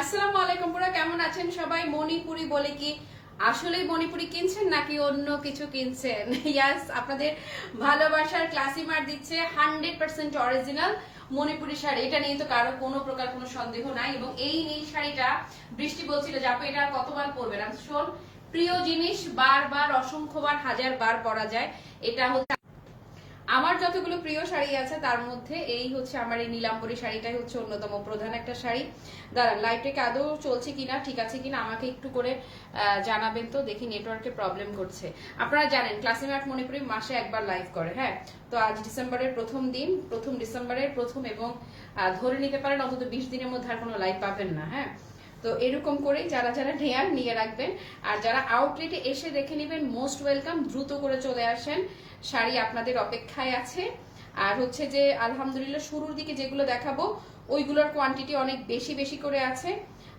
আসসালামু আলাইকুম, পুরা কেমন আছেন সবাই? মণিপুরি বলে কি আসলেই মণিপুরি কিনছেন নাকি অন্য কিছু কিনছেন? ইয়াস আপনাদের ভালোবাসার ক্লাসিমার দিচ্ছে hundred percent original Manipuri sari. এটা নিয়ে তো কারও কোনো প্রকার কোনো সন্দেহ নাই এবং এই শাড়িটা বৃষ্টি বলছিল যে এটা কতবার পরবেন? শোন, প্রিয় জিনিস বারবার, অসংখ্যবার হাজার বার পরা যায়। এটা হচ্ছে আমার যতগুলো প্রিয় শাড়ি আছে, তার মধ্যে এই হচ্ছে আমার এই নীলাম্বরী শাড়িটাই হচ্ছে অন্যতম প্রধান একটা শাড়ি। দাঁড়ান লাইভটাকে আদৌ চলছে কিনা, ঠিক আছে কিনা, আমাকে একটু করে জানাবেন তো, দেখি নেটওয়ার্কে প্রবলেম করছে। আপনারা জানেন ক্লাসিম্যাট মণিপুরি মাসে একবার লাইভ করে হ্যাঁ? তো আজ ডিসেম্বরের প্রথম দিন, প্রথম ডিসেম্বরের প্রথম এবং ধরে নিতে পারেন, অন্তত বিশ দিনের মধ্যে আর কোনো লাইভ পাবেন না হ্যাঁ? তো এরকম করেই যারা যারা নেয়ার, নিয়ে রাখবেন। আর যারা আউটলেটে এসে দেখে নেবেন মোস্ট ওয়েলকাম দ্রুত করে চলে আসেন। শাড়ি আপনাদের অপেক্ষায় আছে। আর হচ্ছে যে, আলহামদুলিল্লাহ শুরুর দিকে যেগুলো দেখাবো, ওইগুলোর কোয়ান্টিটি অনেক বেশি বেশি করে আছে।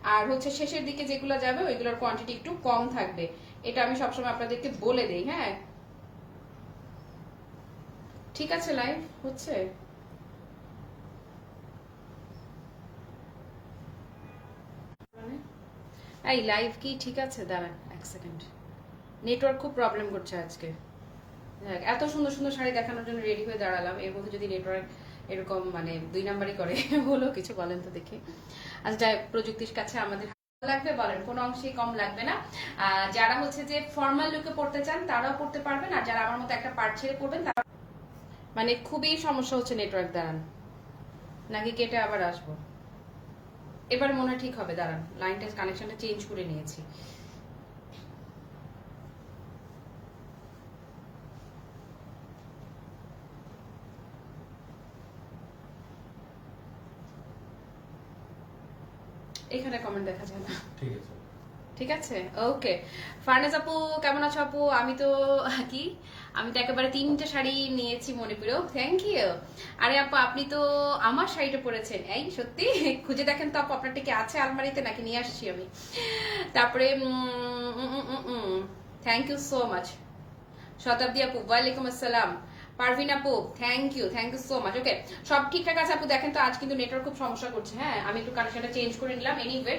আর হচ্ছে শেষের দিকে যেগুলো যাবে, ওইগুলোর কোয়ান্টিটি একটু কম থাকবে। এটা আমি সবসময় আপনাদেরকে বলে দেই হ্যাঁ? ঠিক আছে লাইভ হচ্ছে? এই লাইভ কি? ঠিক আছে, দাঁড়ান এক সেকেন্ড নেটওয়ার্ক খুব প্রবলেম করছে আজকে। এত সুন্দর সুন্দর শাড়ি দেখানোর জন্য রেডি হয়ে দাঁড়ালাম। এর মধ্যে যদি নেটওয়ার্ক এরকম মানে দুই নাম্বারই করে বলো কিছু বলেন তো দেখি। আচ্ছা প্রযুক্তির কাছে আমাদের লাগবে, বলেন, কোনো অংশেই কম লাগবে না। যারা হচ্ছে যে ফর্মাল লুকে পড়তে চান, তারাও পড়তে পারবেন, আর যারা আমার মতো একটা পার্ট ছেড়ে পড়বেন, তারা মানে খুবই সমস্যা হচ্ছে নেটওয়ার্ক দাঁড়ান। নাকি কেটে আবার আসব? এবার মনে ঠিক হবে, দাঁড়ান লাইনটা কানেকশনটা চেঞ্জ করে নিয়েছি। এখানে কমেন্ট দেখা যায় না ঠিক আছে ঠিক আছে ওকে ফারনাজ আপু কেমন আছো আপু আমি তো কি আমি তো একেবারে তিনটে শাড়ি নিয়েছি মণিপুরেও থ্যাংক ইউ আরে আপু আপনি তো আমার শাড়িটা পরেছেন এই সত্যি খুঁজে দেখেন তো আপু আপনারটা কি আছে আলমারিতে নাকি নিয়ে আসছি আমি তারপরে থ্যাংক ইউ সো মাচ শতাব্দী আপু ওয়ালাইকুম আসসালাম পারভিন আপু thank you thank you so much okay সব ঠিকঠাক আছে আপু? দেখেন তো, আজ কিন্তু নেটওয়ার্ক খুব সমস্যা করছে। হ্যাঁ আমি একটু কানেকশনটা চেঞ্জ করে নিলাম। এনিওয়ে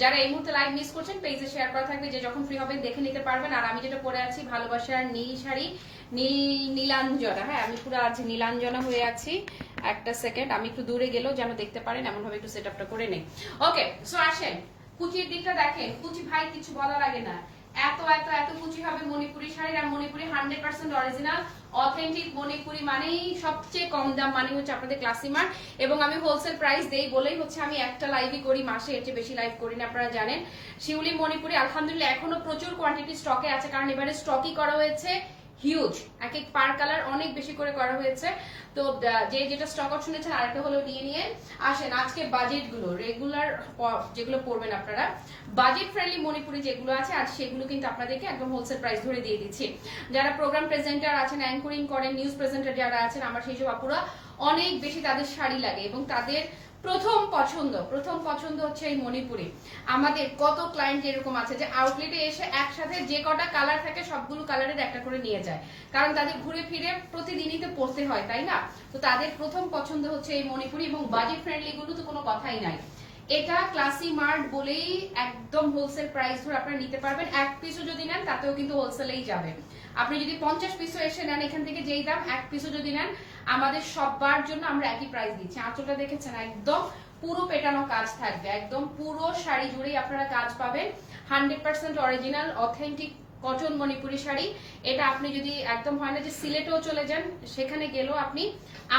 যারা এই মুহূর্তে লাইভ মিস করছেন পেজে শেয়ার করা থাকবে যে যখন ফ্রি হবেন, দেখে নিতে পারবেন। আর আমি যেটা পরে আছি, ভালোবাসার নীল শাড়ি, নীল, নীলাঞ্জনা। হ্যাঁ আমি পুরো আজ নীলাঞ্জনা হয়ে আছি। একটা সেকেন্ড আমি একটু দূরে গেলেও যেন দেখতে পারেন এমন ভাবে একটু সেট আপটা করে নেই। ওকে সো আসেন, কুচির দিকটা দেখেন। কুচি ভাই কিছু বলার আগে না এত এত এত কুচি হবে মণিপুরি শাড়ির আর Manipuri hundred percent original, authentic Manipuri মানেই সবচেয়ে কম দাম মানে হচ্ছে আপনাদের ক্লাসিমার এবং আমি হোলসেল প্রাইস দেই বলেই হচ্ছে আমি একটা লাইভই করি, মাসে এর চেয়ে বেশি লাইভ করি না, আপনারা জানেন। শিউলি মণিপুরি, আলহামদুলিল্লাহ, এখনও প্রচুর কোয়ান্টিটি স্টকে আছে, কারণ এবারে স্টকই করা হয়েছে হিউজ এক এক পার কালার অনেক বেশি করে করা হয়েছে। তো যে যেটা স্টক আউট শুনেছেন, আরেকটা হলো নিয়ে নিয়ে আসেন আজকে বাজেটগুলো। রেগুলার যেগুলো পড়বেন আপনারা। বাজেট ফ্রেন্ডলি মণিপুরি যেগুলো আছে, আজ সেগুলো কিন্তু আপনাদেরকে একদম হোলসেল প্রাইস ধরে দিয়ে দিচ্ছি। যারা প্রোগ্রাম প্রেজেন্টার আছেন অ্যাঙ্করিং করেন নিউজ প্রেজেন্টার যারা আছেন, আমার সেই সব আপুরা অনেক বেশি তাদের শাড়ি লাগে এবং তাদের প্রথম পছন্দ প্রথম পছন্দ হচ্ছে এই মণিপুরি। আমাদের কত ক্লায়েন্ট এরকম আছে যে আউটলেটে এসে একসাথে যে কটা কালার থাকে সবগুলো কালারের একটা করে নিয়ে যায়। কারণ তাদের ঘুরে ফিরে প্রতিদিনই তো পড়তে হয়, তাই না? তো তাদের প্রথম পছন্দ হচ্ছে এই মণিপুরি এবং বাজেট ফ্রেন্ডলি গুলো তো কোনো কথাই নাই। এটা ক্লাসি মার্ট বলেই একদম হোলসেল প্রাইস ধরে আপনারা নিতে পারবেন। এক পিসও যদি নেন, তাতেও কিন্তু হোলসেলেই যাবে। আপনি যদি পঞ্চাশ পিসও এসে নেন এখান থেকে যেই দাম, এক পিসও যদি নেন আমাদের সবার জন্য আমরা একই প্রাইস দিচ্ছি। আঁচলটা দেখেছেন? একদম পুরো পেটানো কাজ থাকবে। একদম পুরো শাড়ি জুড়েই আপনারা কাজ পাবেন। Hundred percent original authentic cotton Manipuri sari. এটা আপনি যদি একদম হয় না যে সিলেটেও চলে যান, সেখানে গেলেও আপনি,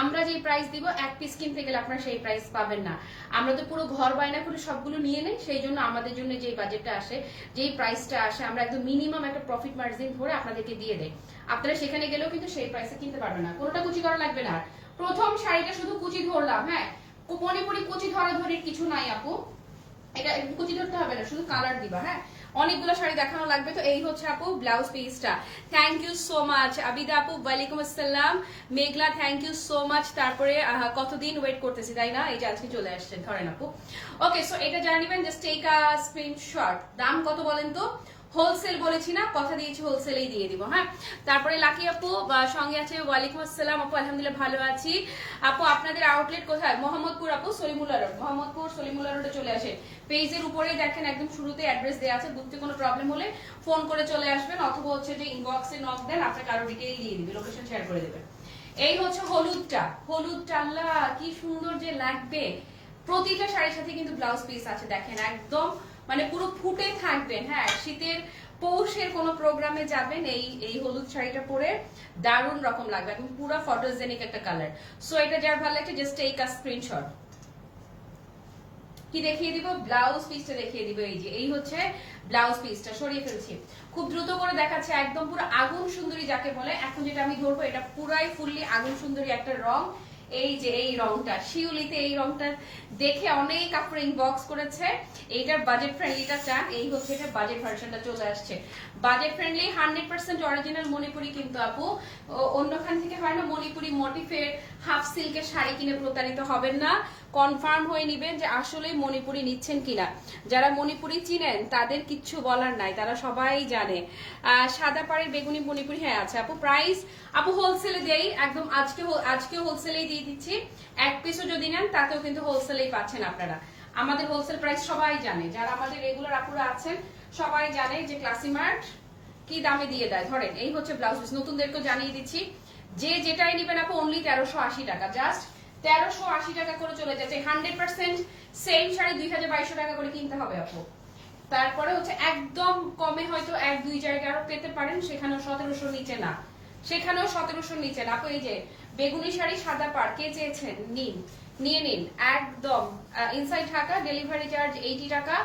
আমরা যেই প্রাইস দিব, এক পিস কিনতে গেলে আপনারা সেই প্রাইস পাবেন না। আমরা তো পুরো ঘর বায়না করে সবগুলো নিয়ে নেই, সেই জন্য আমাদের জন্য যেই বাজেটটা আসে, যেই প্রাইসটা আসে, আমরা একদম মিনিমাম একটা প্রফিট মার্জিন ধরে আপনাদেরকে দিয়ে দেয় আপনারা সেখানে গেলেও কিন্তু সেই প্রাইসে কিনতে পারবেন না। কোনোটা কুচি করা লাগবে না। প্রথম শাড়িটা শুধু কুচি ধরলাম হ্যাঁ? মণিপুরি কুচি ধরা ধরির কিছু নাই আপু। এটা কুচি ধরতে হবে না, শুধু কালার দিবা হ্যাঁ? অনেকগুলো শাড়ি দেখানো লাগবে। তো এই হচ্ছে আপু ব্লাউজ পিসটা। Thank you so much Abida আপু, ওয়ালাইকুম আসসালাম। Meghla thank you so much তারপরে কতদিন ওয়েট করতেছি, তাই না? এই যে আজকে চলে আসছেন, ধরেন আপু। ওকে সো এটা জানিবেন জাস্ট টেক আ স্ক্রিনশট দাম কত বলেন তো? হোলসেল বলেছি না, কথা দিয়েছি হোলসেলেই দিয়ে দিব হ্যাঁ? তারপরে লাকি আপু সঙ্গে আছে ওয়ালাইকুম আসসালাম, আপু আলহামদুলিল্লাহ ভালো আছি। আপু, আপনাদের আউটলেট কোথায়? মোহাম্মদপুর আপু সলিমুল্লাহ রোড মোহাম্মদপুর সলিমুল্লাহ রোডে চলে আসে। পেজের উপরেই দেখেন, একদম শুরুতে অ্যাড্রেস দেওয়া আছে, বুঝতে কোনো প্রবলেম হলে ফোন করে চলে আসবেন, অথবা হচ্ছে যে ইনবক্সে নক দেন, আপনাকে আরও ডিটেইল দিয়ে দিবে লোকেশন শেয়ার করে দেবেন এই হচ্ছে হলুদটা। হলুদটা, আল্লাহ, কি সুন্দর যে লাগবে। প্রতিটা শাড়ির সাথে কিন্তু ব্লাউজ পিস আছে, দেখেন, একদম মানে পুরো ফুটে থাকবেন হ্যাঁ শীতের পৌষের কোনো প্রোগ্রামে যাবেন, এই এই হলুদ শাড়িটা পরে দারুণ রকম লাগবে, একদম পুরো ফটোজেনিক একটা কালার সো এটা যার ভালো লাগছে জাস্ট টেক আ স্ক্রিনশট কি দেখিয়ে দিব? ব্লাউজ পিসটা দেখিয়ে দিব, এই যে, এই হচ্ছে ব্লাউজ পিসটা সরিয়ে ফেলছি। খুব দ্রুত করে দেখাচ্ছে, একদম পুরো আগুন সুন্দরী যাকে বলে, এখন যেটা আমি ধরবো, এটা পুরাই ফুললি আগুন সুন্দরী একটা রং। এই যে এই রংটা, শিউলিতে এই রংটা দেখে অনেক আপনার ইনবক্স করেছে। এইটার বাজেট ফ্রেন্ডলিটা চান, এই হচ্ছে এটা বাজেট ভার্সনটা চলে আসছে। Budget friendly hundred percent original Manipuri কিন্তু আপু। অন্যখান থেকে হয় না মণিপুরি মোটিফের হাফ সিল্কের শাড়ি কিনে প্রতারিত হবেন না। কনফার্ম হয়ে নিবেন যে আসলে মণিপুরি নিচ্ছেন কিনা। যারা মণিপুরি চিনেন, তাদের কিচ্ছু বলার নাই, তারা সবাই জানে। সাদা পাড়ের বেগুনি মণিপুরি হ্যাঁ আছে আপু। প্রাইস আপু হোলসেলে দেই, একদম আজকে আজকে হোলসেলেই দিয়ে দিচ্ছি। এক পিসও যদি নেন, তাতেও কিন্তু হোলসেলেই পাচ্ছেন আপনারা। আমাদের হোলসেল প্রাইস সবাই জানে। যারা আমাদের রেগুলার আপুরা আছেন সবাই জানে যে ক্লাসিমার্ট কি দামে দিয়ে দেয়। ধরেন, এই হচ্ছে ব্লাউজ পিস নতুনদেরকেও জানিয়ে দিচ্ছি, যে যেটাই নিবেন আপু অনলি তেরোশো আশি টাকা। জাস্ট তেরোশো আশি টাকা করে চলে যাচ্ছে। হান্ড্রেড পার্সেন্ট সেম শাড়ি দুই হাজার বাইশশো টাকা করে কিনতে হবে আপু। তারপরে হচ্ছে একদম কমে হয়তো এক, দুই জায়গায় আরও পেতে পারেন, সেখানেও সতেরোশো নিচে না। সেখানেও সতেরোশো নিচে না। এই যে বেগুনি শাড়ি সাদা পাড়, কে চেয়েছেন? নিন। নিয়ে নিন। একদম inside Dhaka delivery charge eighty টাকা।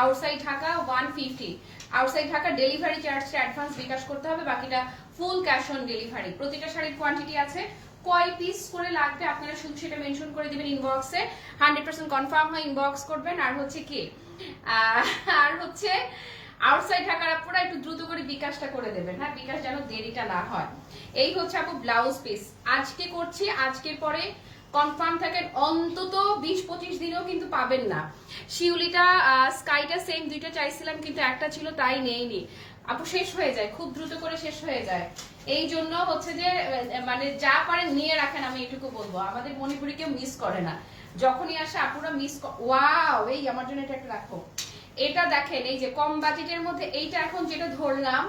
Outside Dhaka one fifty outside Dhaka delivery চার্জটা অ্যাডভান্স বিকাশ করতে হবে, বাকিটা ফুল ক্যাশ অন ডেলিভারি প্রতিটা শাড়ির কোয়ান্টিটি আছে। কয় পিস করে লাগবে আপনারা শুধু সেটা মেনশন করে দিবেন ইনবক্সে হান্ড্রেড পার্সেন্ট কনফার্ম হয় ইনবক্স করবেন। আর হচ্ছে কি? আর হচ্ছে আউটসাইড ঢাকার আপুরা একটু দ্রুত করে বিকাশটা করে দেবেন। হ্যাঁ বিকাশ যেন দেরিটা না হয়। এই হচ্ছে আপু ব্লাউজ পিস আজকে করছি, আজকের পরে কনফার্ম থাকেন অন্তত বিশ পঁচিশ দিনেও কিন্তু পাবেন না। শিউলিটা স্কাইটা সেম দুইটা চাইছিলাম, কিন্তু একটা ছিল, তাই নেইনি। আপু, শেষ হয়ে যায়, খুব দ্রুত করে শেষ হয়ে যায়। এই জন্য হচ্ছে যে মানে যা পারেন নিয়ে রাখেন, আমি এটুকু বলব। আমাদের মণিপুরি কেউ মিস করে না। যখনই আসে, আপুরা মিস ওয়াও এই আমার জন্য এটা একটা রাখো। এটা দেখেন, এই যে কম বাজেটের মধ্যে, এইটা এখন যেটা ধরলাম,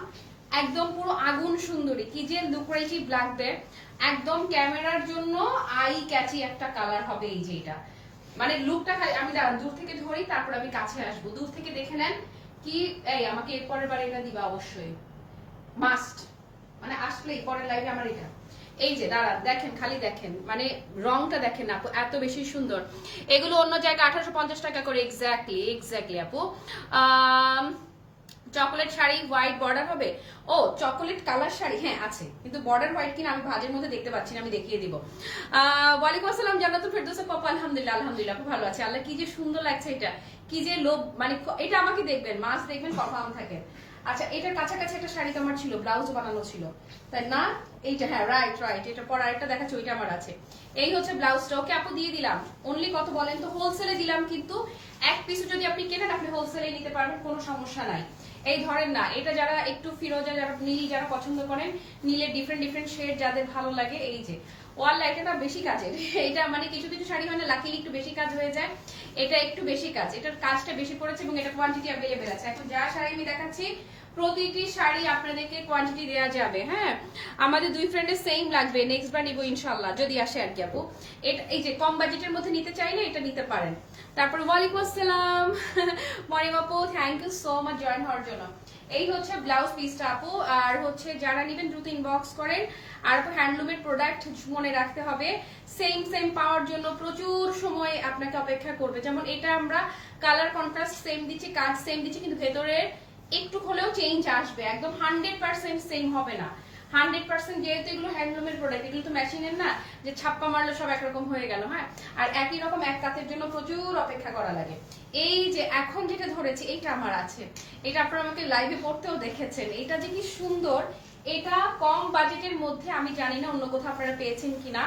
একদম পুরো আগুন সুন্দরী। কি যে ব্ল্যাক দে একদম ক্যামেরার জন্য আই ক্যাচি একটা কালার হবে এই যে এটা। মানে লুকটা আমি দূর থেকে ধরি তারপর আমি কাছে আসব। দূর থেকে দেখে নেন কি, এই আমাকে এর পরের বার এটা দিবা অবশ্যই। মাস্ট মানে আসলেই, পরের লাইভে আমার এটা। এই যে দাঁড়া দেখেন, খালি দেখেন। মানে রংটা দেখেন আপু, এত বেশি সুন্দর। এগুলো অন্য জায়গায় আঠারোশো পঞ্চাশ টাকা করে এক্স্যাক্টলি এক্স্যাক্টলি আপু। চকলেট শাড়ি হোয়াইট বর্ডার হবে। ও, চকলেট কালার শাড়ি হ্যাঁ আছে। কিন্তু বর্ডার হোয়াইট কিনা আমি ভাজের মধ্যে দেখতে পাচ্ছি না, আমি দেখিয়ে দিব। ওয়ালাইকুম আসসালাম, জান্নাতুল ফেরদৌসা পাপা, আলহামদুলিল্লাহ আলহামদুলিল্লাহ, খুব ভালো আছে। আল্লাহ কি যে সুন্দর লাগছে এটা। কি যে লোভ মানে এটা আমাকে দেখবেন, মাছ দেখবেন কনফার্ম থাকে আচ্ছা এটার কাছাকাছি একটা শাড়ি তো আমার ছিল ব্লাউজ বানানো ছিল। তাই না, এইটা হ্যাঁ রাইট রাইট এটা পর আরেকটা দেখাচ্ছে, ওইটা আমার আছে। এই হচ্ছে ব্লাউজটা ওকে আপু দিয়ে দিলাম। অনলি কত বলেন তো হোলসেলে দিলাম, কিন্তু এক পিস যদি আপনি কেনেন, আপনি হোলসেলে নিতে পারবেন, কোনো সমস্যা নাই। এই ধরেন না, এটা যারা একটু ফিরোজা, যারা নীল, যারা পছন্দ করেন, নীলের ডিফারেন্ট ডিফারেন্ট শেড যাদের ভালো লাগে, এই যে, ওয়াল লাইটটা না বেশি কাজের। এটা মানে কিছু কিছু শাড়ি হয় না লাকিলি একটু বেশি কাজ হয়ে যায়। এটা একটু বেশি কাজ, এটার কাজটা বেশি পড়েছে এবং এটা কোয়ান্টিটি অ্যাভেলেবেল আছে। এখন যা শাড়ি আমি দেখাচ্ছি, প্রতিটি শাড়ি আপনাদেরকে কোয়ান্টিটি দেওয়া যাবে হ্যাঁ? আমাদের দুই ফ্রেন্ডের সেম লাগবে নেক্সট বার নিবো ইনশাল্লাহ যদি আসে আর কি আপু। এটা, এই যে, কম বাজেটের মধ্যে নিতে চাইলে এটা নিতে পারেন। তারপর ওয়ালাইকুম আসসালাম। মরিম আপু thank you so much join হওয়ার জন্য। এই হচ্ছে ব্লাউজ পিসটা আপু, আর হচ্ছে যারা নেবেন দ্রুত ইনবক্স করেন। আর হ্যান্ডলুমের প্রোডাক্ট মনে রাখতে হবে। সেম সেম পাওয়ার জন্য প্রচুর সময় আপনাকে অপেক্ষা করবে। যেমন এটা আমরা কালার কন্ট্রাস্ট সেম দিচ্ছি কাজ সেম দিচ্ছি, কিন্তু ভেতরের একটু হলেও চেঞ্জ আসবে। একদম হান্ড্রেড পার্সেন্ট সেম হবে না। হান্ড্রেড পার্সেন্ট যেহেতু এগুলো হ্যান্ডলুমের প্রোডাক্ট এগুলো তো মেশিনের না, যে ছাপ্পা মারলে সব একরকম হয়ে গেল হ্যাঁ? আর একই রকম এক কাতের জন্য প্রচুর অপেক্ষা করা লাগে। এই যে এখন যেটা ধরেছি এটা আমার আছে। এটা আপনারা আমাকে লাইভে পড়তেও দেখেছেন। এটা যে কি সুন্দর, এটা কম বাজেটের মধ্যে, আমি জানি না অন্য কোথাও আপনারা পেয়েছেন কিনা।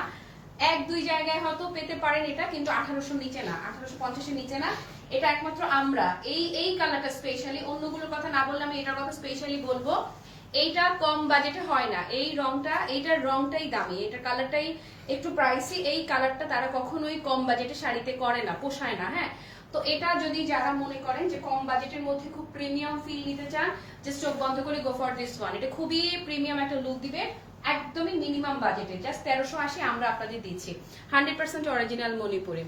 এক, দুই জায়গায় হয়তো পেতে পারেন এটা, কিন্তু আঠারোশো নিচে না, আঠারোশো পঞ্চাশের নিচে না। এটা একমাত্র আমরা। এই এই কালারটা স্পেশালি অন্যগুলোর কথা না বললে আমি এটার কথা স্পেশালি বলব। এইটা কম বাজেটে হয় না। এই রংটা, এইটার রংটাই দামি। এটার কালারটাই একটু প্রাইসি এই কালারটা তারা কখনোই কম বাজেটে শাড়িতে করে না, পোষায় না হ্যাঁ? তো এটা যদি যারা মনে করেন যে কম বাজেটের মধ্যে খুব প্রিমিয়াম ফিল নিতে চান জাস্ট চোখ বন্ধ করে গো ফর দিস ওয়ান এটা খুবই প্রিমিয়াম একটা লুক দিবে, একদমই মিনিমাম বাজেটে জাস্ট তেরোশো আশি আমরা আপনাদের দিচ্ছি। হান্ড্রেড পার্সেন্ট অরিজিনাল মণিপুরে।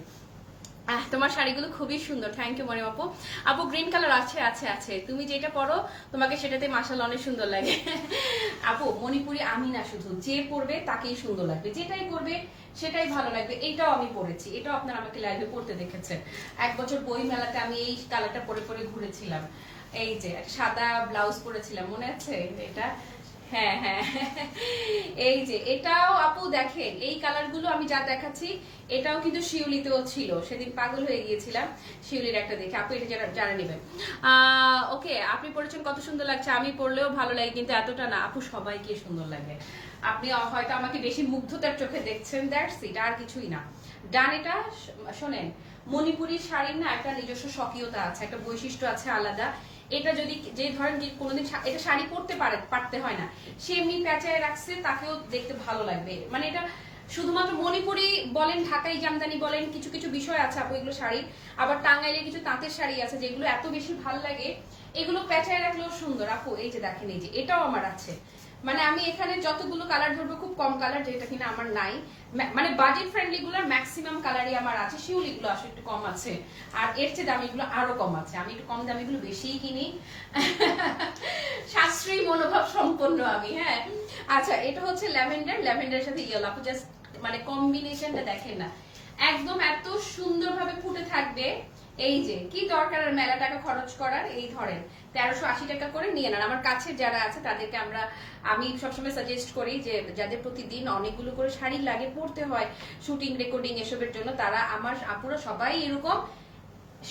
তোমার শাড়িগুলো খুবই সুন্দর। থ্যাংক ইউ মরিম আপু। আপু গ্রিন কালার আছে আছে আছে। তুমি যেটা পরো, তোমাকে সেটাতে মাসাল অনেক সুন্দর লাগে। আপু, মণিপুরি আমি না শুধু। যে পরবে, তাকেই সুন্দর লাগবে। যেটাই করবে, সেটাই ভালো লাগবে। এটাও আমি পরেছি। এটাও আপনারা আমাকে লাইভে পড়তে দেখেছেন। এক বছর বই মেলাতে আমি এই কালারটা পরে পরে ঘুরেছিলাম। এই যে সাদা ব্লাউজ পরেছিলাম। মনে আছে এটা? হ্যাঁ হ্যাঁ। এই যে, এটাও আপু দেখেন, এই কালারগুলো আমি যা দেখাচ্ছি, এটাও কিন্তু শিউলিতেও ছিল। সেদিন পাগল হয়ে গিয়েছিলাম শিউলির একটা দেখে। আপু, এটা যারা যারা নেবেন। ওকে, আপনি পড়েছেন কত সুন্দর লাগছে। আমি পড়লেও ভালো লাগে, কিন্তু এতটা না। আপু, সবাইকে সুন্দর লাগে। আপনি হয়তো আমাকে বেশি মুগ্ধতার চোখে দেখছেন দ্যাটস ইট আর কিছুই না। ডান এটা, শোনেন, মণিপুরি শাড়ির না একটা নিজস্ব স্বকীয়তা আছে, একটা বৈশিষ্ট্য আছে আলাদা। এটা যদি যে ধরেন যে কোনোদিন এটা শাড়ি পরতে পারে, পারতে হয় না, সে এমনি প্যাঁচায় রাখছে, তাকেও দেখতে ভালো লাগবে। মানে এটা শুধুমাত্র মণিপুরি বলেন, ঢাকাই জামদানি বলেন, কিছু কিছু বিষয় আছে আপু এগুলো শাড়ি আবার টাঙ্গাইলে কিছু তাঁতের শাড়ি আছে যেগুলো এত বেশি ভালো লাগে, এগুলো প্যাঁচায় রাখলেও সুন্দর। আপু, এই যে দেখেন, এই যে এটাও আমার আছে। মানে আমি এখানে যতগুলো কালার ধরবো, খুব কম কালার যেটা কিনা আমার নাই। মানে বাজেট ফ্রেন্ডলি গুলোর ম্যাক্সিমাম কালারই আমার আছে, শিউলি গুলো আসলে একটু কম আছে। আর এর চেয়ে দামি গুলো আরও কম আছে। আমি একটু কম দামি গুলো বেশিই কিনি। সাশ্রয়ী মনোভাব সম্পন্ন আমি হ্যাঁ। আচ্ছা এটা হচ্ছে ল্যাভেন্ডার। ল্যাভেন্ডারের সাথে ইয়েলো আপু জাস্ট মানে কম্বিনেশনটা দেখেন না। একদম এত সুন্দরভাবে ফুটে থাকবে। এই যে, কি দরকার আর মেলা টাকা খরচ করার? এই ধরেন। তেরোশো আশি টাকা করে নিয়ে নেন। আমার কাছে যারা আছে, তাদেরকে আমরা, আমি সবসময় সাজেস্ট করি যে, যাদের প্রতিদিন অনেকগুলো করে শাড়ি লাগে পড়তে হয় শুটিং রেকর্ডিং এসবের জন্য, তারা আমার আপুরা সবাই এরকম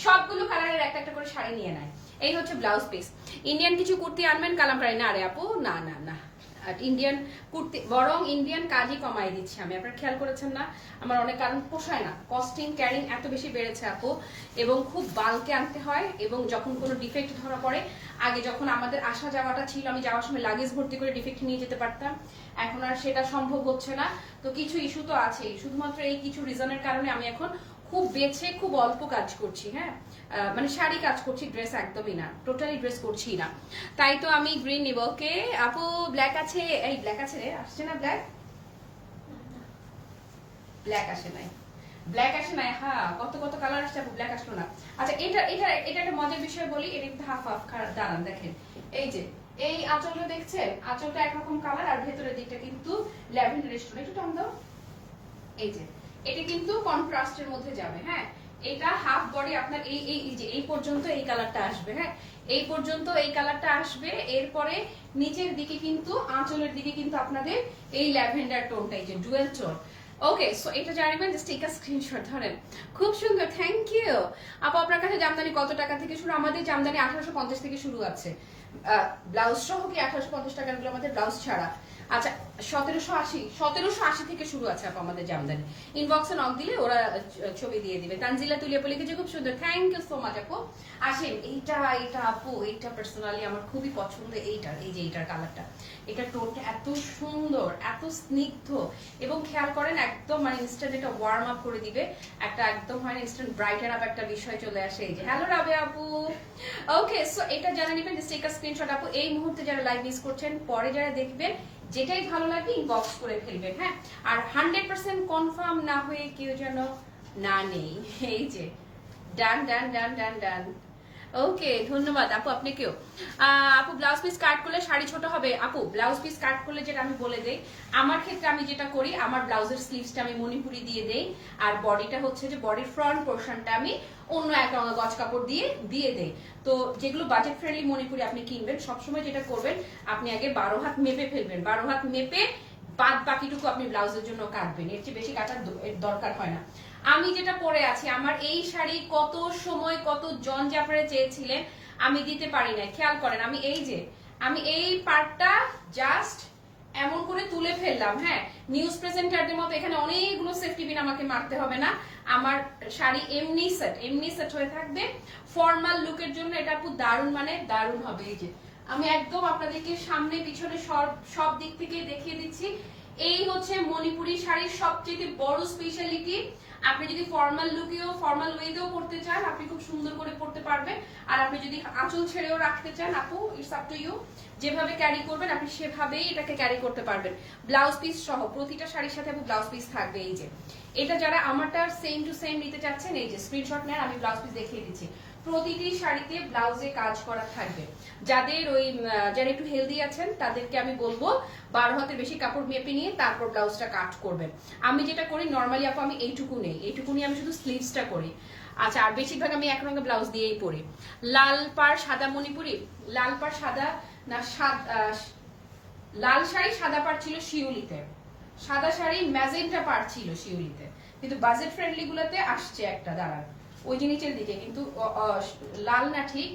সবগুলো কালারের একটা একটা করে শাড়ি নিয়ে নেয়। এই হচ্ছে ব্লাউজ পিস ইন্ডিয়ান কিছু কুর্তি আনবেন, কালামকারি? না আরে আপু? না না না। ইন্ডিয়ান কুর্তি, বরং ইন্ডিয়ান কাজই কমাই দিচ্ছি আমি। আপনারা খেয়াল করেছেন না? আমার অনেক কারণ পোষায় না। কস্টিং ক্যারিং এত বেশি বেড়েছে আপু, এবং খুব বালকে আনতে হয়, এবং যখন কোনো ডিফেক্ট ধরা পড়ে, আগে যখন আমাদের আসা যাওয়াটা ছিল, আমি যাওয়ার সময় লাগেজ ভর্তি করে ডিফেক্ট নিয়ে যেতে পারতাম। এখন আর সেটা সম্ভব হচ্ছে না। তো কিছু ইস্যু তো আছেই। শুধুমাত্র এই কিছু রিজনের কারণে আমি এখন খুব বেছে, খুব অল্প কাজ করছি হ্যাঁ? মানে শাড়ি কাজ করছি ড্রেস একদমই না। টোটালি ড্রেস করছি না। তাই তো আমি গ্রিন নিব ওকে আপু ব্ল্যাক আছে? এই ব্ল্যাক আছে রে। আসছে না ব্ল্যাক ব্ল্যাক আসে নাই। ব্ল্যাক আসে নাই? হ্যাঁ কত কত কালার আসছে আপু? ব্ল্যাক আসলো না। আচ্ছা এটা এটা এটা একটা মজার বিষয় বলি। এটা একটু হাফ হাফ দাঁড়ান, দেখেন। এই যে, এই আঁচলটা দেখছেন? আঁচলটা একরকম কালার আর ভেতরের দিকটা কিন্তু ল্যাভেন্ডার রেস্টুরেন্ট একটু টান দাও। এই যে এটা কিন্তু কন্ট্রাস্টের মধ্যে যাবে হ্যাঁ? এটা হাফ বডি আপনার এই এই যে, এই পর্যন্ত এই কালারটা আসবে হ্যাঁ? এই পর্যন্ত এই কালারটা আসবে, এরপরে নিচের দিকে কিন্তু, আঁচলের দিকে কিন্তু আপনাদের এই ল্যাভেন্ডার টোনটা, এই যে ডুয়েল টোন ওকে সো এটা জানবেন জাস্ট টেক স্ক্রিনশট ধরেন। খুব সুন্দর থ্যাংক ইউ আপু, আপনার কাছে জামদানি কত টাকা থেকে শুরু? আমাদের জামদানি আঠারোশো পঞ্চাশ থেকে শুরু আছে। ব্লাউজ সহ কি আঠারোশো পঞ্চাশ টাকারগুলো আমাদের ব্লাউজ ছাড়া? আচ্ছা সতেরোশো আশি সতেরোশো আশি থেকে শুরু আছে আপু আমাদের জামদানি। ইনবক্সে নক দিলে ওরা ছবি দিয়ে দিবে। তানজিলা তুলিয়া আপু লিখেছে খুব সুন্দর। থ্যাংক ইউ সো মাচ আপু। আসেন, এইটা এইটা আপু, এইটা পার্সোনালি আমার খুবই পছন্দ এইটার, এই যে এইটার কালারটা এটা টোনটা এত সুন্দর, এত স্নিগ্ধ। এবং খেয়াল করেন, একদম মানে ইনস্ট্যান্ট এটা ওয়ার্ম আপ করে দিবে। একটা একদম হয় ইনস্ট্যান্ট ব্রাইটার আপ একটা বিষয় চলে আসে। এই যে হ্যালো রাবে আপু। ওকে সো এটা যারা নেবেন জাস্ট টেক স্ক্রিনশট আপু। এই মুহূর্তে যারা লাইভ মিস করছেন, পরে যারা দেখবেন যেটাই ভালো লাগে ইনবক্স করে ফেলবেন হ্যাঁ? আর হান্ড্রেড পার্সেন্ট কনফার্ম না হয়ে কেউ যেন না নেই। এই যে ডান ডান ডান ডান ডান ওকে ধন্যবাদ। আপু, আপনি কেউ? আপু ব্লাউজ পিস কাট করলে শাড়ি ছোট হবে? আপু ব্লাউজ পিস কাট করলে যেটা আমি বলে দেই, আমার ক্ষেত্রে আমি যেটা করি, আমার ব্লাউজের স্লিভসটা আমি মণিপুরি দিয়ে দেই, আর বডিটা হচ্ছে যে বডির ফ্রন্ট পোর্শনটা আমি অন্য এক গজ কাপড় দিয়ে দিয়ে দেই। তো যেগুলো বাজেট ফ্রেন্ডলি মণিপুরি আপনি কিনবেন, সবসময় যেটা করবেন, আপনি আগে বারো হাত মেপে ফেলবেন। বারো হাত মেপে বাদ বাকিটুকু আপনি ব্লাউজের জন্য কাটবেন। এর চেয়ে বেশি কাটার দরকার হয় না। আমি যেটা পরে আছি, আমার এই শাড়ি কত সময় কত জন জাফরে চেয়েছিলেন, আমি দিতে পারি না খেয়াল করেন, আমি এই যে, আমি এই পার্টটা জাস্ট এমন করে তুলে ফেললাম হ্যাঁ? নিউজ প্রেজেন্টারদের মতো এখানে অনেকগুলো সেফটি পিন আমাকে মারতে হবে না। আমার শাড়ি এমনি সেট এমনি সেট হয়ে থাকবে। ফর্মাল লুকের জন্য এটা খুব দারুণ মানে দারুণ হবে এই যে। আমি একদম আপনাদেরকে সামনে, পিছনে সব সব দিক থেকে দেখিয়ে দিচ্ছি। এই হচ্ছে মণিপুরি শাড়ির সবচেয়ে বড় স্পেশালিটি আপনি যদি ফর্মাল লুকেও ফর্মাল ওয়েতেও পড়তে চান, আপনি খুব সুন্দর করে পড়তে পারবেন। আর আপনি যদি আঁচল ছেড়েও রাখতে চান, আপু ইটস আপ টু ইউ যেভাবে ক্যারি করবেন, আপনি সেভাবেই এটাকে ক্যারি করতে পারবেন। ব্লাউজ পিস সহ, প্রতিটা শাড়ির সাথে আপু ব্লাউজ পিস থাকবে, এই যে। এটা যারা আমারটা সেম টু সেম নিতে চাচ্ছেন, এই যে স্ক্রিনশট নেন, আমি ব্লাউজ পিস দেখিয়ে দিচ্ছি। প্রতিটি শাড়িতে ব্লাউজে কাজ করা থাকবে। যাদের ওই যারা একটু হেলদি আছেন, তাদেরকে আমি বলব, বারো হাতের বেশি কাপড় মেপে নিয়ে তারপর ব্লাউজটা কাট করবেন। আমি যেটা করি নর্মালি আপু, আমি এইটুকু নেই। এইটুকু নিয়ে আমি শুধু স্লিভসটা করি। আচ্ছা আর বেশিরভাগ আমি এক রঙের ব্লাউজ দিয়েই পরি। লাল পাড় সাদা মণিপুরি? লাল পাড় সাদা না লাল শাড়ি সাদা পার ছিল শিউলিতে। সাদা শাড়ি ম্যাজেন্টা পাড় ছিল শিউলিতে। কিন্তু বাজেট ফ্রেন্ডলি গুলোতে আসছে একটা, দাঁড়ান। ওই যে নিচের দিকে, কিন্তু লাল না ঠিক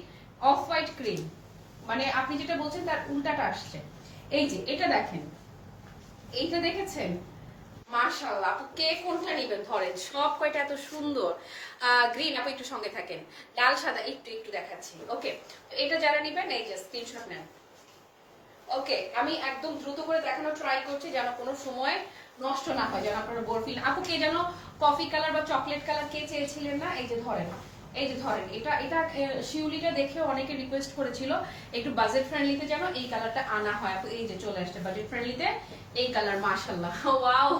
অফ হোয়াইট ক্রিম মানে আপনি যেটা বলছেন, তার উল্টাটা আসছে। এই যে, এটা দেখেন। এইটা দেখেছেন? মার্শাল্লাহ আপু, কে কোনটা নেবেন? ধরেন, সব কয়টা এত সুন্দর। গ্রিন আপু, একটু সঙ্গে থাকেন। লাল, সাদা, একটু একটু দেখাচ্ছি। ওকে, এটা যারা নেবেন, এই যে স্ক্রিনশট নেন। ওকে, আমি একদম দ্রুত করে দেখানো ট্রাই করছি, যেন কোনো সময় নষ্ট না হয় যেন আপনার বোর ফিল আপু, কে যেন কফি কালার বা চকলেট কালার কে চেয়েছিলেন না, এই যে ধরেন, এই যে ধরেন, এটা এটা শিউলিটা দেখে অনেকে রিকোয়েস্ট করেছিল, একটু বাজেট ফ্রেন্ডলিতে যেন এই কালারটা আনা হয়। আপু, এই যে চলে আসছে বাজেট ফ্রেন্ডলিতে এই কালার মাশাল্লাহ ওয়াও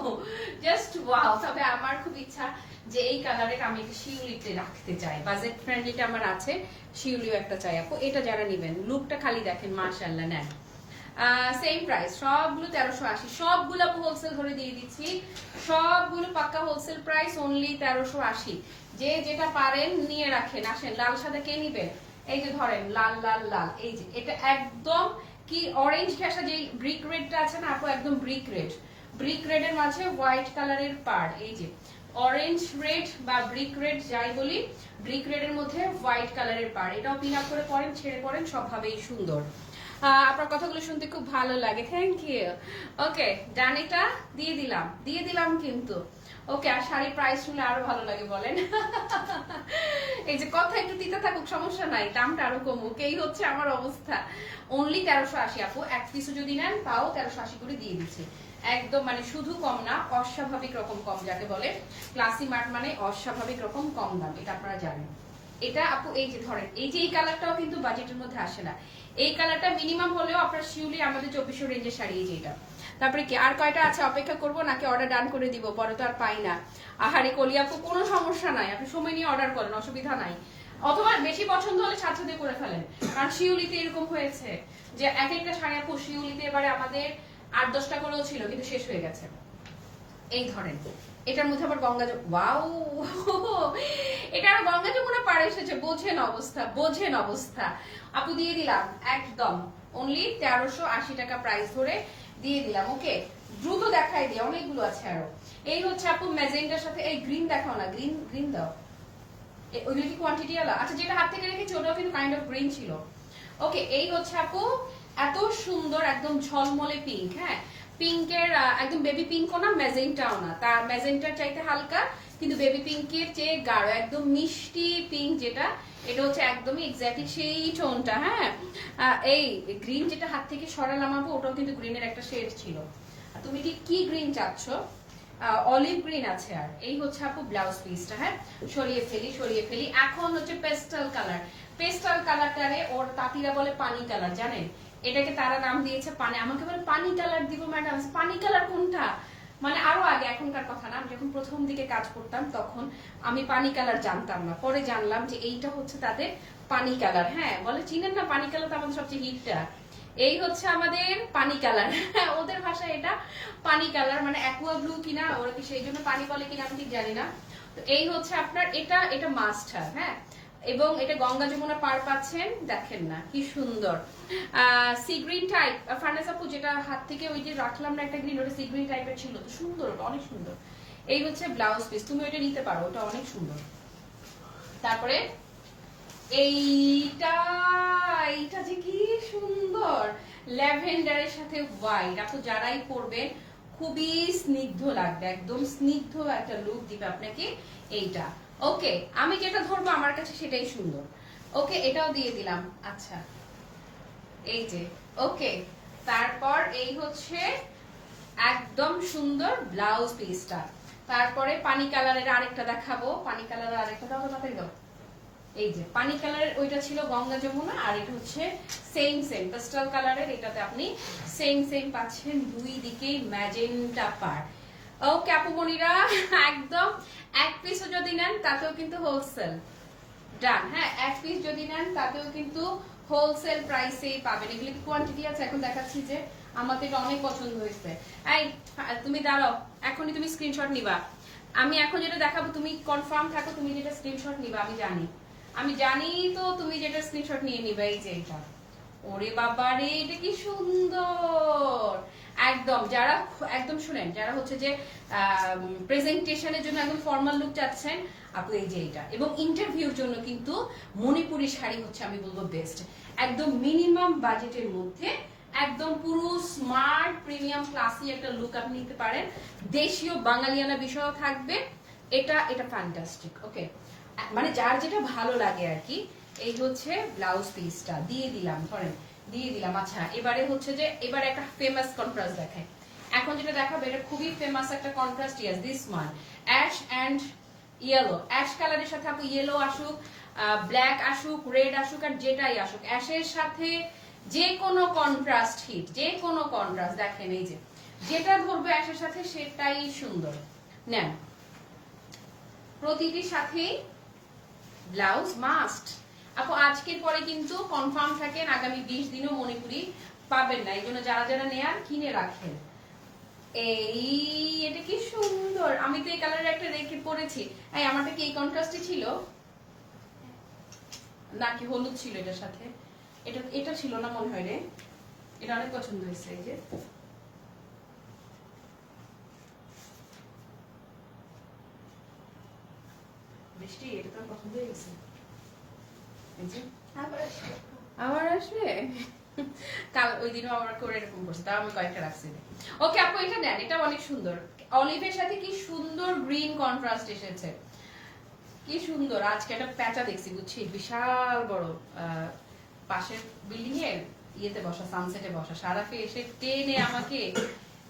জাস্ট ওয়াও। তবে আমার খুব ইচ্ছা যে এই কালারের আমি একটা শিউলিতে রাখতে চাই। বাজেট ফ্রেন্ডলিটা আমার আছে, শিউলিও একটা চাই। আপু, এটা যারা নেবেন লুকটা খালি দেখেন মাশাল্লাহ নেন। সেম প্রাইস সবগুলো তেরোশো আশি। সবগুলো হোলসেল ধরে দিয়ে দিচ্ছি। সবগুলো পাক্কা হোলসেল প্রাইস অনলি তেরোশো আশি। যে যেটা পারেন নিয়ে রাখেন। আসেন, লাল সাদা কে নিবেন এই যে ধরেন, লাল লাল লাল। এই যে, এটা একদম কি অরেঞ্জ ঘেঁষা যে ব্রিক রেডটা আছে না, আপু, একদম ব্রিক রেড ব্রিক রেডের মাঝে হোয়াইট কালারের পার এই যে অরেঞ্জ রেড বা ব্রিক রেড যাই বলি ব্রিক রেডের মধ্যে হোয়াইট কালারের পার এটাও পিন করে পরেন, ছেড়ে পরেন, সবভাবেই সুন্দর। আপনার কথাগুলো শুনতে খুব ভালো লাগে। থ্যাংক ইউ ওকে ডানিটা দিয়ে দিলাম। দিয়ে দিলাম কিন্তু। ওকে আর শাড়ির প্রাইস শুনলে আরও ভালো লাগে বলেন। এই যে কথা একটু দিতে থাকুক, সমস্যা নাই, দামটা আরও কমুক। এই হচ্ছে আমার অবস্থা। অনলি তেরোশো আশি আপু, এক পিসও যদি নেন, তাও তেরোশো আশি করে দিয়ে দিচ্ছে। একদম মানে শুধু কম না, অস্বাভাবিক রকম কম যাকে বলে। ক্লাসি মার্ট মানে অস্বাভাবিক রকম কম দাম, এটা আপনারা জানেন। এটা আপু, এই যে ধরেন, এই যে এই কালারটাও কিন্তু বাজেটের মধ্যে আসে না। এই কালারটা মিনিমাম হলেও আপনার শিউলি আমাদের চব্বিশশো রেঞ্জের শাড়ি, এই যে এটা। তারপরে কি, আর কয়টা আছে? অপেক্ষা করব, নাকি অর্ডার ডান করে দিব? পরে তো আর পাই না। আহারে কলি আপু, কোনো সমস্যা নাই। আপনি সময় নিয়ে অর্ডার করেন, অসুবিধা নাই। অথবা বেশি পছন্দ হলে সাথে করে ফেলেন। কারণ শিউলিতে এরকম হয়েছে যে এক একটা শাড়ি আপু, শিউলিতে এবারে আমাদের আট দশটা করেও ছিল, কিন্তু শেষ হয়ে গেছে। এই ধরেন। এটার মধ্যে আবার গঙ্গা ওয়াও! এটা আর গঙ্গা যমুনা পাড়ে এসেছে, বোঝেন অবস্থা বোঝেন অবস্থা। আপু দিয়ে দিলাম, একদম। অনলি তেরোশো আশি টাকা প্রাইস ধরে দিয়ে দিলাম, ওকে? দ্রুত দেখাই দিই অনেকগুলো আছে আরও। এই হচ্ছে আপু ম্যাজেন্টার সাথে, এই গ্রিন দেখাও না গ্রিন গ্রিন দাও। ওইগুলো কি কোয়ান্টিটি আলা? আচ্ছা যেটা হাত থেকে রেখেছি, ওটাও কিন্তু কাইন্ড অফ গ্রিন ছিল। ওকে, এই হচ্ছে আপু, এত সুন্দর, একদম ঝলমলে পিঙ্ক হ্যাঁ? পিঙ্কের একদম বেবি পিঙ্কও না ম্যাজেন্টাও না। তার ম্যাজেন্টার চাইতে হালকা, কিন্তু বেবি পিঙ্কের চেয়ে গাঢ়, একদম মিষ্টি পিঙ্ক যেটা, এটা হচ্ছে একদমই এক্স্যাক্টলি সেই টোনটা হ্যাঁ? এই গ্রিন যেটা হাত থেকে সরালাম আপু ওটাও কিন্তু গ্রিনের একটা শেড ছিল। তুমি ঠিক কি গ্রিন চাচ্ছ? অলিভ গ্রিন আছে আর। এই হচ্ছে আপু ব্লাউজ পিসটা হ্যাঁ? সরিয়ে ফেলি সরিয়ে ফেলি। এখন হচ্ছে পেস্টাল কালার পেস্টাল কালারটারে ওর তাঁতিরা বলে পানি কালার জানেন? এটাকে তারা নাম দিয়েছে পানি। আমাকে বলে, পানি কালার দিব ম্যাডাম পানি কালার কোনটা? মানে আরও আগে, এখনকার কথা না, আমি যখন প্রথম দিকে কাজ করতাম, তখন আমি পানি কালার জানতাম না। পরে জানলাম যে এইটা হচ্ছে তাদের পানি কালার হ্যাঁ বলে, চিনেন না, পানি কালার তো আমাদের সবচেয়ে হিটটা এই হচ্ছে আমাদের পানি কালার ওদের ভাষায় এটা পানি কালার মানে অ্যাকুয়া ব্লু কিনা, ওরা কি সেই জন্য পানি বলে কিনা, আমি ঠিক জানি না। তো এই হচ্ছে আপনার, এটা এটা মাস্টার হ্যাঁ। এবং এটা গঙ্গা যমুনা পার পাচ্ছেন, দেখেন না, কি সুন্দর। সি গ্রিন টাইপ ফার্নেস আপু, যেটা হাত থেকে ওই যে রাখলাম না একটা গ্রিন ওটা সি গ্রিন টাইপের ছিল, তো সুন্দর ওটা, অনেক সুন্দর। এই হচ্ছে ব্লাউজ পিস তুমি ওইটা নিতে পারো, ওটা অনেক সুন্দর। তারপরে, এইটা এইটা যে কি সুন্দর, ল্যাভেন্ডারের সাথে হোয়াইট আপু, যারাই পরবেন, খুবই স্নিগ্ধ লাগবে, একদম স্নিগ্ধ একটা লুক দিবে আপনাকে এইটা। ওকে, আমি যেটা ধরবো আমার কাছে সেটাই সুন্দর। ওকে, এটাও দিয়ে দিলাম। আচ্ছা। এই যে, ওকে। তারপর এই হচ্ছে একদম সুন্দর ব্লাউজ পিসটা। তারপরে পানি কালারের আরেকটা দেখাবো। পানি কালারের আরেকটা দাও তাড়াতাড়ি দাও এই যে, পানি কালারের ওইটা ছিল গঙ্গা যমুনা আর এটা হচ্ছে সেম সেম পেস্টাল কালারের এটাতে আপনি সেম সেম পাচ্ছেন দুই দিকেই ম্যাজেন্টা পার ওকে আপু একদম এক পিসও যদি নেন, তাতেও কিন্তু হোলসেল ডান হ্যাঁ এক পিস যদি নেন, তাতেও কিন্তু হোলসেল প্রাইসেই পাবেন। এগুলি কোয়ান্টিটি আছে? এখন দেখাচ্ছি যে এটা অনেক পছন্দ হয়েছে। এই তুমি দাঁড়াও, এখনই তুমি স্ক্রিনশট নিবা। আমি এখন যেটা দেখাবো, তুমি কনফার্ম থাকো, তুমি যেটা স্ক্রিনশট নিবা, আমি জানি। আমি জানি তো তুমি যেটা স্ক্রিনশট নিয়ে নিবা, এই যে এটা। ওরে বাবা রে এটা কি সুন্দর! একদম, যারা একদম শুনেন, যারা হচ্ছে যে প্রেজেন্টেশনের জন্য একদম ফর্মাল লুক চাচ্ছেন, আপু, এই যে এটা। এবং ইন্টারভিউর জন্য কিন্তু মণিপুরি শাড়ি হচ্ছে আমি বলব বেস্ট একদম মিনিমাম বাজেটের মধ্যে, একদম পুরো স্মার্ট প্রিমিয়াম ক্লাসি একটা লুক আপনি নিতে পারেন। দেশীয় বাঙালিয়ানা বিষয়ও থাকবে। এটা এটা ফ্যান্টাস্টিক ওকে মানে যার যেটা ভালো লাগে আর কি, এই হচ্ছে ব্লাউজ পিসটা দিয়ে দিলাম, ধরেন। দিয়ে দিলাম। আচ্ছা এবারে হচ্ছে যে, এবারে একটা ফেমাস কন্ট্রাস্ট দেখায় এখন যেটা দেখাবো, এটা খুবই ফেমাস একটা contrast yes this one ash and yellow ash কালারের সাথে আপু ইয়েলো আসুক ব্ল্যাক আসুক রেড আসুক, আর যেটাই আসুক অ্যাশের সাথে যে কোনো কন্ট্রাস্ট হিট যে কোনো কন্ট্রাস্ট দেখেন এই যে। যেটা ধরবে অ্যাশের সাথে, সেটাই সুন্দর। নেন প্রতিটির সাথেই ব্লাউজ মাস্ট আপু, আজকের পরে কিন্তু কনফার্ম থাকেন, আগামী বিশ দিনও মণিপুরি পাবেন না। এই জন্য যারা যারা নেয়ার, কিনে রাখেন। এই, এটা কি সুন্দর। আমি তো এই কালারের একটা রেখে এই, আমারটা কি এই কন্ট্রাস্টে ছিল? নাকি হলুদ ছিল এটার সাথে? এটা এটা ছিল না মনে হয় রে। এটা অনেক পছন্দ হয়েছে, এই যে। বৃষ্টি, এটা তো পছন্দ আবার আসবে। কাল ওই দিনও আমার করে এরকম করছে তাও আমি কয়েকটা রাখছি ওকে আপু এটা নেন এটা অনেক সুন্দর। অলিভের সাথে কি সুন্দর গ্রিন কন্ট্রাস্ট এসেছে। কি সুন্দর আজকে একটা প্যাঁচা দেখছি বুঝছি? বিশাল বড় আহ, পাশের বিল্ডিং এর ইয়েতে বসা সানসেটে বসা। সারাফে এসে টেনে আমাকে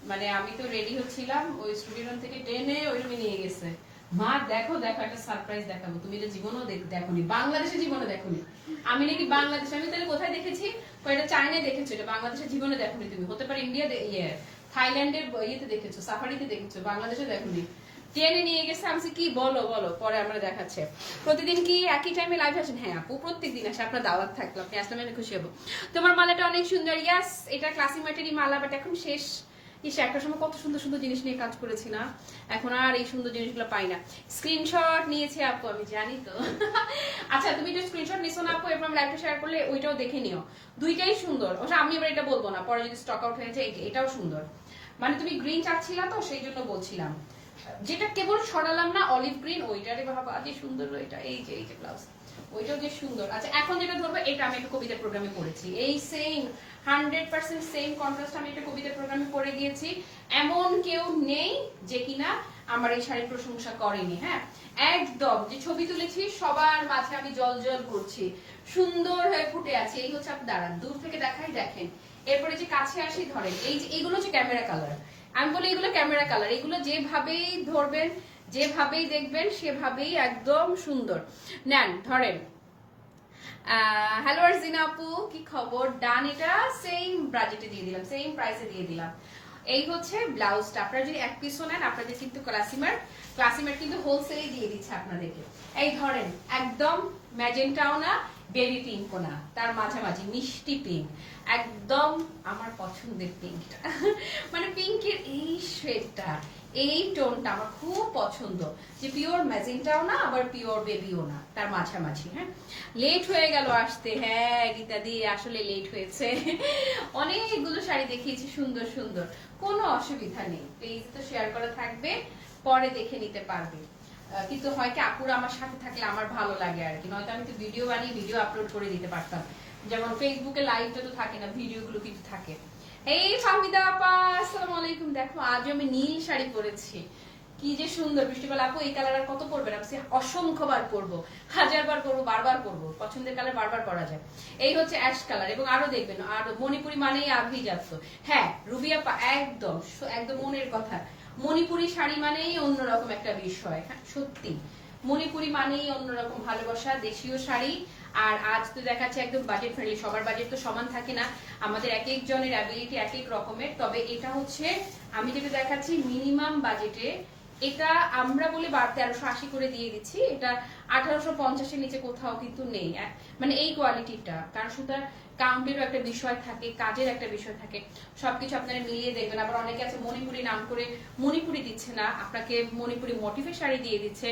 মানে আমি তো রেডি হচ্ছিলাম ওই স্টুডিও থেকে টেনে ওই রুমে নিয়ে গেছে। মা, দেখো দেখো, একটা সারপ্রাইজ দেখাবো। তুমি এটা জীবনও দেখোনি। বাংলাদেশে জীবনে দেখোনি। আমি নাকি বাংলাদেশে, আমি তাহলে কোথায় দেখেছি? এটা চায়নায় দেখেছ, এটা বাংলাদেশের জীবনে দেখোনি তুমি। হতে পারে ইন্ডিয়া ইয়ে থাইল্যান্ডের ইয়েতে দেখেছ সাফারিতে দেখেছ, বাংলাদেশে দেখোনি। টেনে নিয়ে গেছে, আমি কি বলো বলো? পরে আমরা দেখাচ্ছে। প্রতিদিন কি একই টাইমে লাইভ আসেন? হ্যাঁ আপু, প্রত্যেকদিন আসে। আপনার দাওয়াত থাকল, আপনি আসলে আমি খুশি হব। তোমার মালাটা অনেক সুন্দর। ইয়াস এটা ক্লাসিক ম্যাটেরই মালা বাট এখন শেষ। ইস, একটা সময় কত সুন্দর সুন্দর জিনিস নিয়ে কাজ করেছি না এখন আর এই সুন্দর জিনিসগুলো পাই না। স্ক্রিনশট নিয়েছি আপু, আমি জানি তো। আচ্ছা তুমি যে স্ক্রিনশট নিছো না আপু, এরপর লাইভটা শেয়ার করলে ওইটাও দেখে নিও। দুইটাই সুন্দর। অবশ্য আমি এবার এটা বলব না, পরে যদি স্টক আউট হয়ে যায় এটাও সুন্দর। মানে তুমি গ্রিন চাচ্ছিলা তো, সেই জন্য বলছিলাম। যেটা কেবল সরালাম না অলিভ গ্রিন ওইটারে বাবা, যে সুন্দর ওইটা, এই যে এই যে ব্লাউজ ওইটাও যে সুন্দর। আচ্ছা এখন যেটা ধরবো, এটা আমি একটা কবিতা প্রোগ্রামে পড়েছি। এই same hundred percent same contrast আমি একটা কবিতা প্রোগ্রামে পড়ে গিয়েছি। এমন কেউ নেই যে কিনা আমার এই শাড়ির প্রশংসা করেনি হ্যাঁ? একদম, যে ছবি তুলেছি, সবার মাঝে আমি জল জল করছি। সুন্দর হয়ে ফুটে আছে, এই হচ্ছে আপনি দাঁড়ান, দূর থেকে দেখাই দেখেন। এরপরে যে কাছে আসি, ধরেন, এই যে এইগুলো হচ্ছে ক্যামেরা কালার আমি বলি এগুলো ক্যামেরা কালার এগুলো যেভাবেই ধরবেন যেভাবেই দেখবেন, সেভাবেই একদম সুন্দর। নেন, ধরেন হ্যালো আরজিনা আপু, কি খবর? ডান এটা সেম বাজেটে দিয়ে দিলাম সেম প্রাইসে দিয়ে দিলাম। এই হচ্ছে ব্লাউজটা। আপনারা যদি এক পিসও নেন, আপনাদের কিন্তু ক্লাসিমার ক্লাসিমার কিন্তু হোলসেলে দিয়ে দিচ্ছে আপনাদেরকে। এই ধরেন, একদম ম্যাজেন্টাও না বেবি পিঙ্কও না, তার মাঝামাঝি মিষ্টি পিঙ্ক একদম আমার পছন্দের পিঙ্কটা মানে পিঙ্কের এই শেডটা এই টোনটা আমার খুব পছন্দ। যে পিওর ম্যাজিনটাও না, আবার পিওর বেবিও না, তার মাঝামাঝি হ্যাঁ? লেট হয়ে গেল আসতে হ্যাঁ গীতা দি, আসলে লেট হয়েছে। অনেকগুলো শাড়ি দেখিয়েছি, সুন্দর সুন্দর। কোনো অসুবিধা নেই। পেজ তো শেয়ার করা থাকবে, পরে দেখে নিতে পারবে। কিন্তু হয় কি, আপুরা আমার সাথে থাকলে আমার ভালো লাগে আর কি নয়তো আমি তো ভিডিও বানিয়ে ভিডিও আপলোড করে দিতে পারতাম। যেমন ফেসবুকে লাইভটা তো থাকে না ভিডিওগুলো কিন্তু থাকে। এই ফাহমিদা আপা, আসসালামু আলাইকুম। দেখো আজ আমি নীল শাড়ি পরেছি। কি যে সুন্দর বৃষ্টিপাল আপু, এই কালার আর কত পরবে না অসংখ্যবার পরবো। হাজারবার পরবো, বারবার পরবো। পছন্দের কালার বারবার পরা যায়। এই হচ্ছে অ্যাশ কালার এবং আরও দেখবেন, আর মণিপুরি মানেই আভি যাচ্ছ হ্যাঁ রুবি আপা, একদম একদম মনের কথা। মণিপুরি শাড়ি মানেই অন্যরকম একটা বিষয়। হ্যাঁ সত্যি। মণিপুরি মানেই অন্যরকম ভালোবাসা, দেশীয় শাড়ি। আর আজ তো দেখাচ্ছে একদম বাজেট ফ্রেন্ডলি সবার বাজেট তো সমান থাকে না। আমাদের এক একজনের অ্যাবিলিটি এক এক রকমের। তবে এটা হচ্ছে, আমি যেটা দেখাচ্ছি মিনিমাম বাজেটে এটা আমরা বলি বার তেরোশো আশি করে দিয়ে দিচ্ছি। এটা আঠারোশো পঞ্চাশের নিচে কোথাও কিন্তু নেই। মানে এই কোয়ালিটিটা। কারণ সুতার কাউন্টেরও একটা বিষয় থাকে, কাজের একটা বিষয় থাকে। সবকিছু আপনারা মিলিয়ে দেখবেন। আবার অনেকে আছে মণিপুরি নাম করে মণিপুরি দিচ্ছে না, আপনাকে মণিপুরি মোটিভের শাড়ি দিয়ে দিচ্ছে।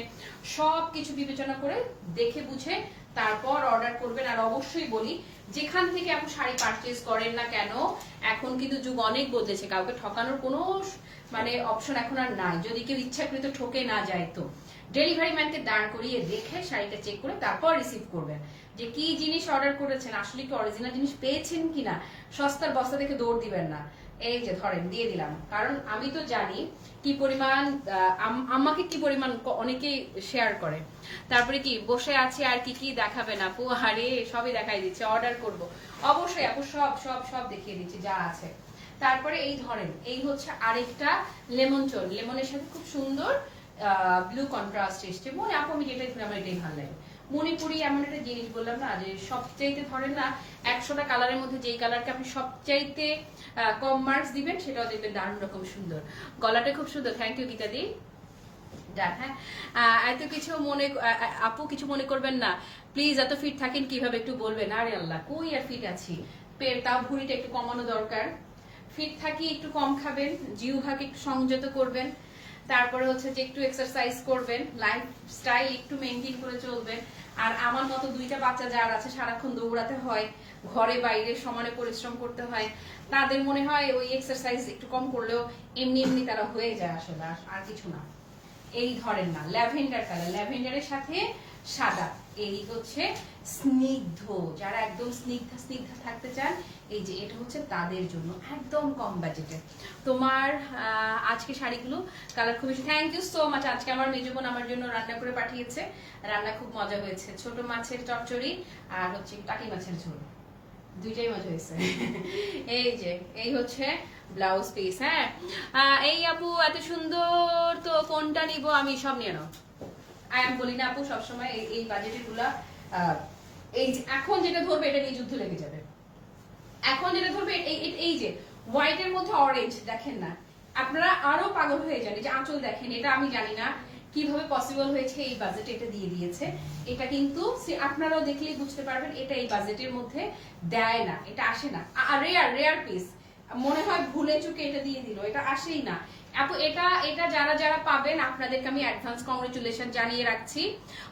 সব কিছু বিবেচনা করে দেখে বুঝে তারপর অর্ডার করবেন। আর অবশ্যই বলি, যেখান থেকে আপনি শাড়ি পারচেজ করেন না কেন, এখন কিন্তু যুগ অনেক বদলেছে। কাউকে ঠকানোর কোনো মানে অপশন এখন আর নাই। যদি কেউ ইচ্ছাকৃত ঠকে না যায় তো। ডেলিভারি ম্যানকে দাঁড় করিয়ে দেখে শাড়িটা চেক করে তারপর রিসিভ করবেন। যে কি জিনিস অর্ডার করেছেন, আসলে কি অরিজিনাল জিনিস পেয়েছেন কিনা? সস্তার বস্তা দেখে দৌড় দিবেন না। এই যে ধরেন, দিয়ে দিলাম। কারণ আমি তো জানি কি পরিমাণ আমাকে কি পরিমাণ অনেকেই শেয়ার করে। তারপরে কি, বসে আছে আর কি কি দেখাবে না? আপু আরে, সবই দেখাই দিচ্ছে অর্ডার করব। অবশ্যই আপু, সব সব সব দেখিয়ে দিচ্ছি, যা আছে। তারপরে এই ধরেন, এই হচ্ছে আরেকটা লেমন চোল। লেমনের সাথে খুব সুন্দর ব্লু কন্ট্রাস্ট এসছে। মনে আপু, আমি যেটাই আমার এটাই ভালো লাগে। মণিপুরি এমন একটা জিনিস বললাম না যে সবচাইতে ধরেন না, একশোটা কালারের মধ্যে যেই কালারকে আপনি সবচাইতে কম মার্কস দিবেন, সেটাও দেখবেন দারুণ রকম সুন্দর। গলাটা খুব সুন্দর। থ্যাংক ইউ গীতাদি। হ্যাঁ। এত কিছু মনে আপু কিছু মনে করবেন না। প্লিজ এত ফিট থাকেন, কীভাবে একটু বলবেন? আরে আল্লাহ, কই আর ফিট আছি? পেট, তাও ভুঁড়িটা একটু কমানো দরকার। ফিট থাকি, একটু কম খাবেন, জিহ্বাকে একটু সংযত করবেন। তারপরে হচ্ছে যে একটু এক্সারসাইজ করবেন লাইফ স্টাইল একটু মেনটেন করে চলবেন। আর আমার মতো দুইটা বাচ্চা যার আছে, সারাক্ষণ দৌড়াতে হয়, ঘরে বাইরে সমানে পরিশ্রম করতে হয়, তাদের মনে হয় ওই এক্সারসাইজ একটু কম করলেও এমনি এমনি তারা হয়ে যায় আসলে, আর- কিছু না। এই ধরেন না, ল্যাভেন্ডার কালার। ল্যাভেন্ডারের সাথে সাদা। এই হচ্ছে স্নিগ্ধ। যারা একদম স্নিগ্ধা স্নিগ্ধ থাকতে চান এই যে, এটা হচ্ছে তাদের জন্য একদম কম বাজেটে তোমার আজকে শাড়িগুলো কালার খুব বেশি। থ্যাংক ইউ সো মাচ আজকে আমার মেজো বোন আমার জন্য রান্না করে পাঠিয়েছে। রান্না খুব মজা হয়েছে। ছোট মাছের চচ্চড়ি আর হচ্ছে টাকি মাছের ঝোল। দুইটাই মজা হয়েছে। এই যে, এই হচ্ছে ব্লাউজ পিস হ্যাঁ? এই আপু, এত সুন্দর তো কোনটা নিব আমি সব নিয়ে নাও। আই এম বলি না আপু, সবসময় এই- বাজেটেরগুলা এই এখন যেটা ধরবে এটা নিয়ে যুদ্ধ লেগে যাবে। এখন যেটা ধরবে, এই যে হোয়াইটের মধ্যে অরেঞ্জ দেখেন না। আপনারা আরও পাগল হয়ে যান যে আঁচল দেখেন, এটা আমি জানি না কীভাবে পসিবল হয়েছে, এই বাজেট এটা দিয়ে দিয়েছে। এটা কিন্তু আপনারাও দেখলেই বুঝতে পারবেন, এটা এই বাজেটের মধ্যে দেয় না, এটা আসে না। রেয়ার রেয়ার পিস মনে হয় ভুলে চুকে এটা দিয়ে দিল, এটা আসেই না। আপু, এটা এটা যারা যারা পাবেন, আপনাদেরকে আমি অ্যাডভান্স কংগ্রেচুলেশন জানিয়ে রাখছি।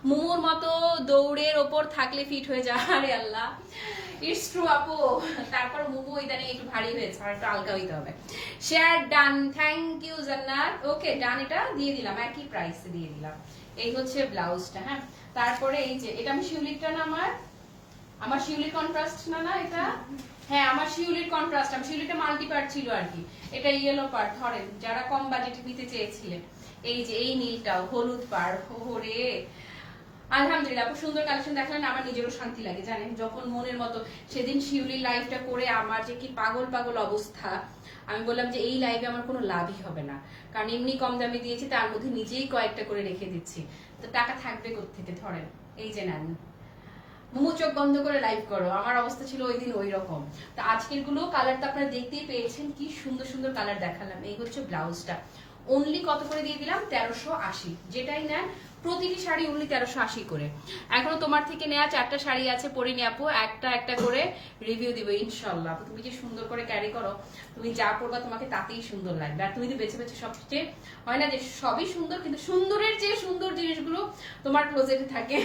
মোমোর মতো দৌড়ের ওপর থাকলে ফিট হয়ে যায় আরে আল্লাহ। ইটস ট্রু আপু তারপর ইদানিং একটু ভারী হয়েছে আর একটু হালকা হইতে হবে। Share done thank you okay done এটা দিয়ে দিলাম, একই প্রাইসে দিয়ে দিলাম। এই হচ্ছে ব্লাউজটা হ্যাঁ? তারপরে এই যে, এটা আমি শিউলিরটা না আমার? আমার শিউলির কন্ট্রাস্ট না না এটা? হ্যাঁ আমার শিউলির কন্ট্রাস্ট আমার শিউলিটা মাল্টি পার্ট ছিল আর কি। এটা ইয়েলো পার্ট ধরেন, যারা কম বাজেটে নিতে চেয়েছিলেন। এই যে, এই নীলটাও, হলুদ পাড় ওরে আলহামদুলিল্লাহ খুব সুন্দর কালেকশন দেখলেন, আমার নিজেরও শান্তি লাগে, জানেন? যখন মনের মতো সেদিন শিউলির লাইফটা করে আমার যে কি পাগল পাগল অবস্থা, আমি বললাম যে এই লাইভে আমার কোনো লাভই হবে না। কারণ এমনি কম দামে দিয়েছি, তার মধ্যে নিজেই কয়েকটা করে রেখে দিচ্ছি। তো টাকা থাকবে থেকে ধরেন? এই যে নেন। মুমু, চোখ বন্ধ করে লাইভ করো। আমার অবস্থা ছিল ওই দিন ওই রকম তো আজকেরগুলো কালার তো আপনারা দেখতেই পেয়েছেন, কি সুন্দর সুন্দর কালার দেখালাম। এই হচ্ছে ব্লাউজটা। অনলি কত করে দিয়ে দিলাম? তেরোশো আশি। যেটাই নেন প্রতিটি শাড়ি অনলি তেরোশো আশি করে। এখনও তোমার থেকে নেওয়া চারটা শাড়ি আছে, পরে নিয়ে আপু, একটা একটা করে রিভিউ দিবে, ইনশাল্লাহ। তুমি যে সুন্দর করে ক্যারি করো, তুমি যা পরবা তোমাকে তাতেই সুন্দর লাগবে। আর তুমি তো বেছে বেছে সবচেয়ে হয় না যে সবই সুন্দর, কিন্তু সুন্দরের যে সুন্দর জিনিসগুলো তোমার ক্লোজেটে থাকে।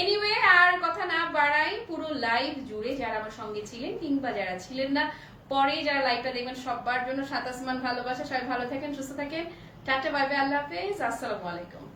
এনিওয়ে আর কথা না বাড়াই, পুরো লাইভ জুড়ে যারা আমার সঙ্গে ছিলেন, কিংবা যারা ছিলেন না, পরে যারা লাইভটা দেখবেন সবার জন্য সাত আসমান ভালোবাসা। সবাই ভালো থাকেন, সুস্থ থাকেন। টাটা বাই বাই আল্লাহ হাফেজ। আসসালামু আলাইকুম।